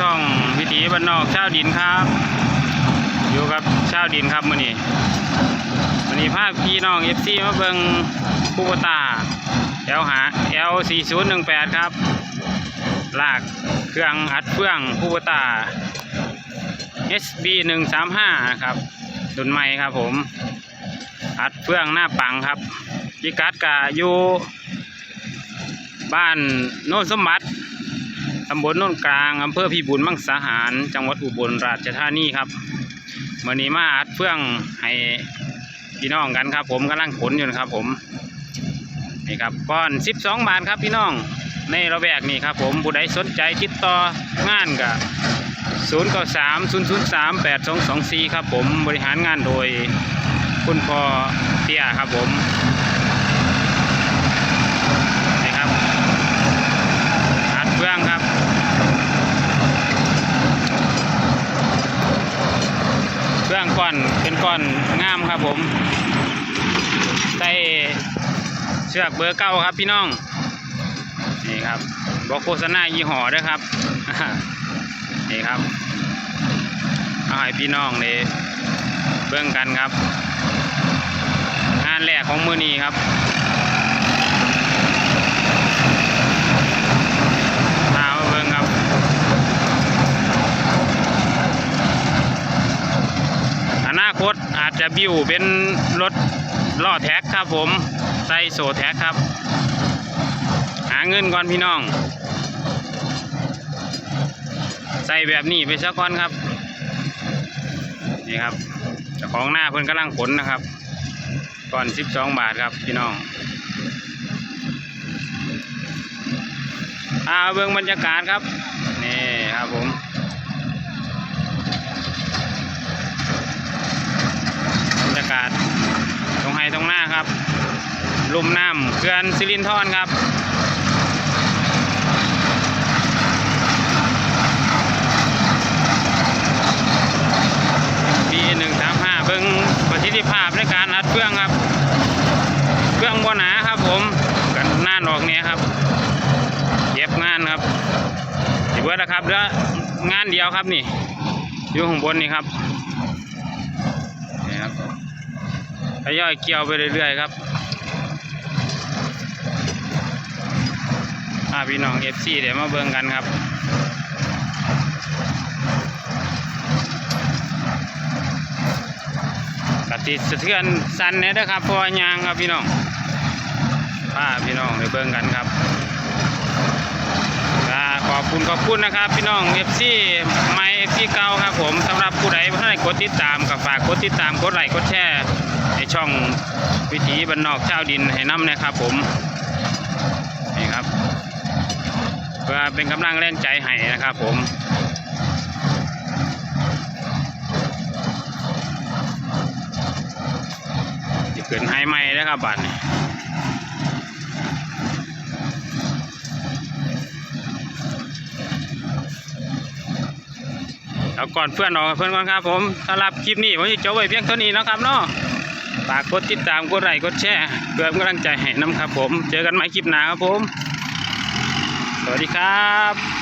ช่องวิถีบ้านนอกชาวดินครับ อยู่กับชาวดินครับมื้อนี้มื้อนี้พาพี่น้อง FC มาเบิงคูโบตาแอลหา L4018 ครับลากเครื่องอัดเฟื่องคูโบตา SB 135ครับรุ่นใหม่ครับผม อัดเฟื่องหน้าปังครับพิกัดกะอยู่บ้านโน่นสมบัติ ตำบลโน่นกลางอำเภอพิบูลมังสาหาร จังหวัดอุบลราชธานีครับเมื่อนี้มาอัดเฟื่องให้พี่น้องกันครับ ผมกำลังขนอยู่นะครับ ผมนี่ครับก้อน12บาทครับพี่น้องในระแวกนี้ครับ ผมผู้ใดสนใจติดต่องานกับ0 9 3 0 0 3 8 2 2 4ครับ ผมบริหารงานโดยคุณพ่อเตียครับผมนี่ครับ อัดเฟื่องครับ เฟื่อง ก้อนเป็นก้อนงามครับผมใส่เชือกเบอร์เก้าครับพี่น้องนี่ครับบอกโฆษณายี่ห้อด้วยครับนี่ครับเอาให้พี่น้องเลยเบื้องกันครับ งานแรกของมือนี้ครับ พามาเบิ่งครับ อนา จะบิวเป็นรถล่อแท็กครับผมใส่โซแท็กครับ หาเงินก่อนพี่น้อง ใส่แบบนี้ไปซะก่อนครับ นี่ครับเจ้าของหน้าเพิ่นกำลังขนนะครับ ก่อน 12 บาทครับพี่น้องอาเบิ่งบรรยากาศครับ นี่ครับผม บรรยากาศตรงไฮตรงหน้า ครับลุ่มน้ำเขื่อนสิรินธรครับปีหนึ่งสามห้าเบิ่งประสิทธิภาพในการอัดเครื่องครับ เครื่องบนหนาครับผมกันน่านออกเนี้ยครับเก็บงานครับสิเบิดนะครับเหลืองานเดียวครับนี่อยู่ข้างบนนี่ครับนี่ครับ ยอยเกี่ยวไปเรื่อยๆครับอาพี่น้องเอฟซีเดี๋ยวมาเบิ่งกันครับกติสะเทือนสันเนี่ยนะครับพราะว่ายางครับพี่น้องพาพี่น้องไปเบิ่งกันครับขอบคุณขอบคุณนะครับ พี่น้องเอฟซีไม่เอฟซีเก่าครับผมสำหรับผู้ใดที่ได้กดติดตามก็ฝากกดติดตามกดไลค์กดแชร์ ช่องวิถีบรรนอกชาดินให้น้ำนะครับผมนี่ครับเพื่อเป็นกำลังแรงใจให้นะครับผมจะเกินไฮไม่นะครับบัตรนี่เอาก่อนเพื่อนออกเพื่อนก่อนครับผมสำหรับคลิปนี้ผมจะจบไว้เพียงเท่านี้นะครับเนาะ ฝากกดติดตามกดไลค์กดแชร์เพื่อเป็นกำลังใจให้น้ำครับผม เจอกันใหม่คลิปหน้าครับผม สวัสดีครับ